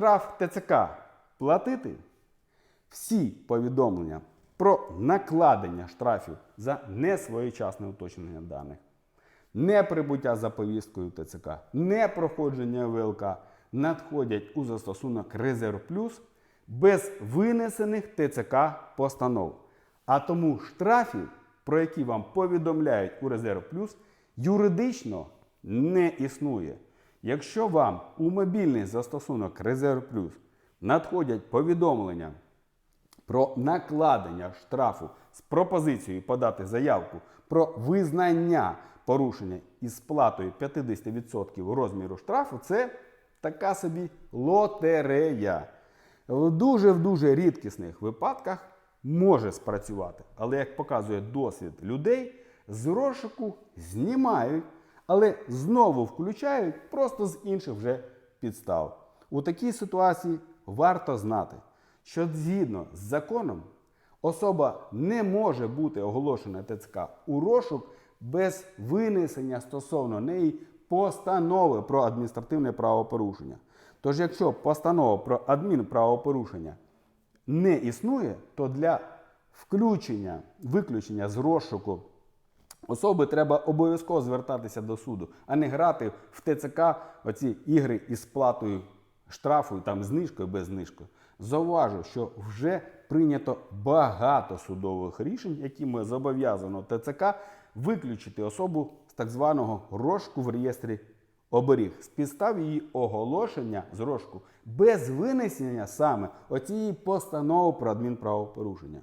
штраф ТЦК платити. Всі повідомлення про накладення штрафів за несвоєчасне уточнення даних, неприбуття за повісткою ТЦК, непроходження ВЛК надходять у застосунок Резерв Плюс без винесених ТЦК постанов. А тому штрафів, про які вам повідомляють у Резерв Плюс, юридично не існує. Якщо вам у мобільний застосунок Резерв Плюс надходять повідомлення про накладення штрафу з пропозицією подати заявку про визнання порушення із сплатою 50% розміру штрафу, це така собі лотерея. В дуже в дуже рідкісних випадках може спрацювати, але як показує досвід людей, з розшуку знімають, але знову включають просто з інших вже підстав. У такій ситуації варто знати, що згідно з законом особа не може бути оголошена ТЦК у розшук без винесення стосовно неї постанови про адміністративне правопорушення. Тож, якщо постанова про адмінправопорушення не існує, то для включення, виключення з розшуку особи треба обов'язково звертатися до суду, а не грати в ТЦК оці ігри із сплатою штрафу, там знижкою без знижкою. Зауважу, що вже прийнято багато судових рішень, якими зобов'язано ТЦК виключити особу з так званого розшуку в реєстрі оберіг з підстав її оголошення з розшуку без винесення саме оцієї постанови про адмінправопорушення.